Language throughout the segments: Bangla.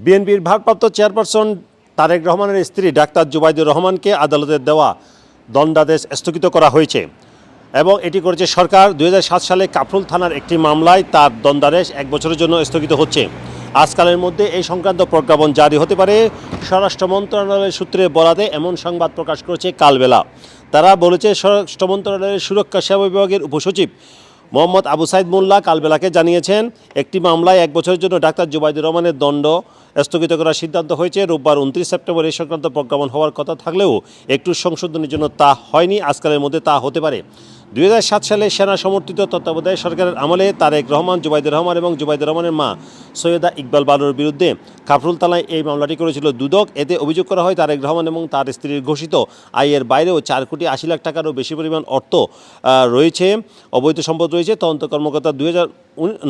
বিএনপির ভারপ্রাপ্ত চেয়ারপারসন তারেক রহমানের স্ত্রী ডাক্তার জুবাইদুর রহমানকে আদালতের দেওয়া দণ্ডাদেশ স্থগিত করা হয়েছে এবং এটি করেছে সরকার। দুই হাজার সাত সালে কাফরুল থানার একটি মামলায় তার দণ্ডাদেশ এক বছরের জন্য স্থগিত হচ্ছে। আজকালের মধ্যে এই সংক্রান্ত প্রজ্ঞাপন জারি হতে পারে। স্বরাষ্ট্র মন্ত্রণালয়ের সূত্রে বরাদে এমন সংবাদ প্রকাশ করেছে কালবেলা। তারা বলেছে, স্বরাষ্ট্র মন্ত্রণালয়ের সুরক্ষা সেবা বিভাগের উপসচিব মোহাম্মদ আবু সাইদ মোল্লা কালবেলাকে জানিয়েছেন, একটি মামলায় এক বছরের জন্য ডাক্তার জুবাইদুর রহমানের দণ্ড স্থগিত করার সিদ্ধান্ত হয়েছে। রোববার উনত্রিশ সেপ্টেম্বর এই সংক্রান্ত প্রজ্ঞাপন হওয়ার কথা থাকলেও একটু সংশোধনের জন্য তা হয়নি। আজকালের মধ্যে তা হতে পারে। দুই হাজার সাত সালে সেনা সমর্থিত তত্ত্বাবধায়ক সরকারের আমলে তারেক রহমান, জুবাইদুর রহমান এবং জুবাইদুর রহমানের মা সৈয়দা ইকবাল বালুর বিরুদ্ধে কাফরুল তালায় এই মামলাটি করেছিল। দুদক, এতে অভিযোগ করা হয় তারেক রহমান এবং তার স্ত্রীর ঘোষিত আয়ের বাইরেও চার কোটি আশি লাখ টাকারও বেশি পরিমাণ অর্থ রয়েছে, অবৈধ সম্পদ রয়েছে। তদন্ত কর্মকর্তা দুই হাজার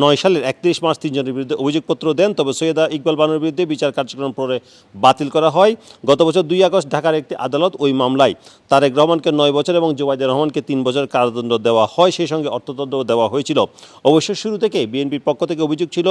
নয় সালের একত্রিশ মার্চ তিনজনের বিরুদ্ধে অভিযোগপত্র দেন, তবে সৈয়দা ইকবাল বানুর বিরুদ্ধে বিচার কার্যক্রম পরে বাতিল করা হয়। গত বছর দুই আগস্ট ঢাকার একটি আদালত ওই মামলায় তারেক রহমানকে নয় বছর এবং জুবাইদুর রহমানকে তিন বছর কারাদণ্ড দেওয়া হয়, সেই সঙ্গে অর্থদণ্ড দেওয়া হয়েছিল। অবশ্য শুরু থেকে বিএনপির পক্ষ থেকে অভিযোগ ছিল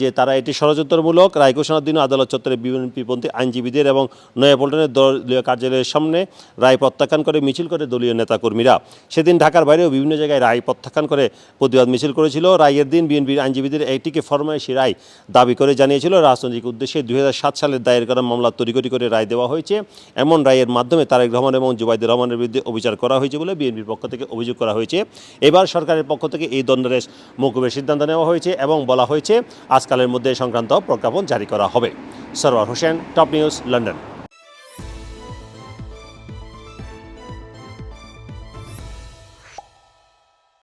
যে তারা এটি ষড়যন্ত্রমূলক। রায় ঘোষণার দিনও আদালত চত্বরে বিএনপিপন্থী আইনজীবীদের এবং নয়াপল্টনের দলীয় কার্যালয়ের সামনে রায় প্রত্যাখ্যান করে মিছিল করে দলীয় নেতাকর্মীরা। সেদিন ঢাকার বাইরেও বিভিন্ন জায়গায় রায় প্রত্যাখ্যান করে প্রতিবাদ মিছিল করেছিল। রায়ের দিন বিএনপির আইনজীবীদের একটিকে ফরমাইশি রায় দাবি করে জানিয়েছিল। রাজনৈতিক উদ্দেশ্যে দুই হাজার সাত সালের দায়ের করা মামলা তড়িঘড়ি করে রায় দেওয়া হয়েছে। এমন রায়ের মাধ্যমে তারেক রহমান এবং জুবাইদুর রহমানের বিরুদ্ধে অবিচার করা হয়েছে বলে বিএনপির পক্ষ থেকে অভিযোগ করা হয়েছে। এবার সরকারের পক্ষ থেকে এই দণ্ডাদেশ মৌকুবের সিদ্ধান্ত নেওয়া হয়েছে এবং বলা হয়েছে, আজকালের মধ্যে সংক্রান্ত প্রজ্ঞাপন জারি করা হবে। Sarwar Hossain, top news, London.